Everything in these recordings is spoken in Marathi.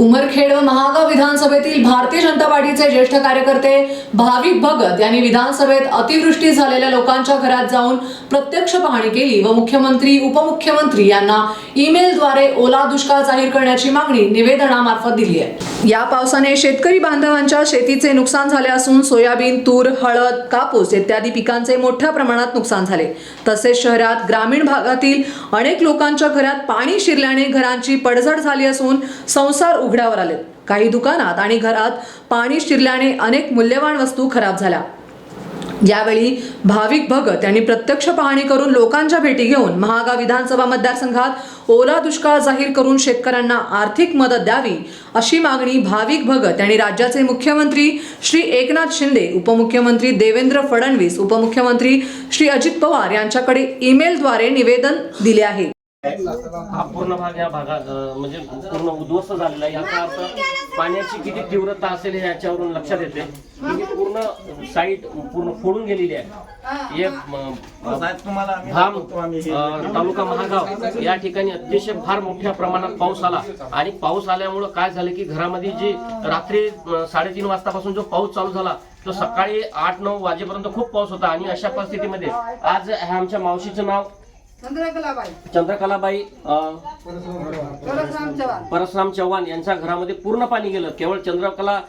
उमरखेड महागाव विधानसभेतील भारतीय जनता पार्टीचे ज्येष्ठ कार्यकर्ते भाविक भगत यांनी विधानसभेत अतिवृष्टी झालेल्या लोकांच्या घरात जाऊन प्रत्यक्ष पाहणी केली व मुख्यमंत्री उपमुख्यमंत्री यांना ईमेलद्वारे ओला दुष्काळ जाहीर करण्याची मागणी निवेदनामार्फत दिली आहे. या पावसाने शेतकरी बांधवांच्या शेतीचे नुकसान झाले असून सोयाबीन तूर हळद कापूस इत्यादी पिकांचे मोठ्या प्रमाणात नुकसान झाले. तसेच शहरात ग्रामीण भागातील अनेक लोकांच्या घरात पाणी शिरल्याने घरांची पडझड झाली असून संसार उघड्यावर आले काही दुकानात आणि घरात पाणी शिरल्याने अनेक मूल्यवान वस्तू खराब झाल्या. यावेळी भाविक भगत यांनी प्रत्यक्ष पाहणी करून लोकांच्या भेटी घेऊन महागाव विधानसभा मतदारसंघात ओला दुष्काळ जाहीर करून शेतकऱ्यांना आर्थिक मदत द्यावी अशी मागणी भाविक भगत यांनी राज्याचे मुख्यमंत्री श्री एकनाथ शिंदे उपमुख्यमंत्री देवेंद्र फडणवीस उपमुख्यमंत्री श्री अजित पवार यांच्याकडे ईमेलद्वारे निवेदन दिले आहे. हा पूर्ण भाग या भागात म्हणजे पूर्ण उद्ध्वस्त झालेला आहे. याचा अर्थ पाण्याची किती तीव्रता असेल याच्यावरून लक्षात येते. ही पूर्ण साईट पूर्ण फोडून गेलेली आहे. धाम हे तालुका महागाव या ठिकाणी अतिशय फार मोठ्या प्रमाणात पाऊस आला. आणि पाऊस आल्यामुळं काय झालं की घरामध्ये जी रात्री साडेतीन वाजतापासून जो पाऊस चालू झाला तो सकाळी आठ नऊ वाजेपर्यंत खूप पाऊस होता. आणि अशा परिस्थितीमध्ये आज आमच्या मावशीचं नाव ચંદ્રકલાબાઈ. ચંદ્રકલાબાઈ परशुराम चव्हाण. परशुराम चव्हाण यांच्या घरामध्ये पूर्ण पाणी गेलं. केवळ चंद्रकला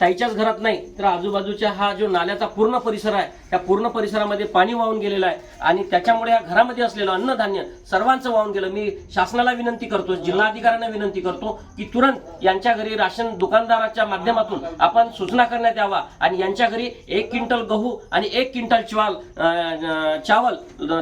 ताईच्याच घरात नाही तर आजूबाजूच्या हा जो नाल्याचा पूर्ण परिसर आहे त्या पूर्ण परिसरामध्ये पाणी वाहून गेलेलं आहे. आणि त्याच्यामुळे या घरामध्ये असलेलं अन्नधान्य सर्वांचं वाहून गेलं. मी शासनाला विनंती करतो जिल्हाधिकाऱ्यांना विनंती करतो की तुरंत यांच्या घरी राशन दुकानदाराच्या माध्यमातून आपण सूचना करण्यात यावा. आणि यांच्या घरी एक क्विंटल गहू आणि एक क्विंटल चावल चावल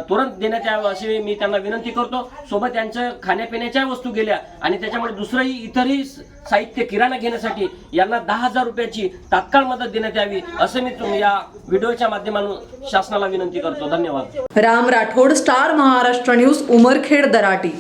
तुरंत देण्यात यावं अशी मी त्यांना विनंती करतो. सोबत यांच्या खाण्यापिण्याच्या वस्तू गेल्या आणि त्याच्यामुळे दुसरंही इतरही साहित्य किराणा घेण्यासाठी यांना दहा हजार रुपयाची तात्काळ मदत देण्यात यावी असं मी या व्हिडिओच्या माध्यमातून शासनाला विनंती करतो. धन्यवाद. Ram Rathod Star Maharashtra News Umarkhed Darati.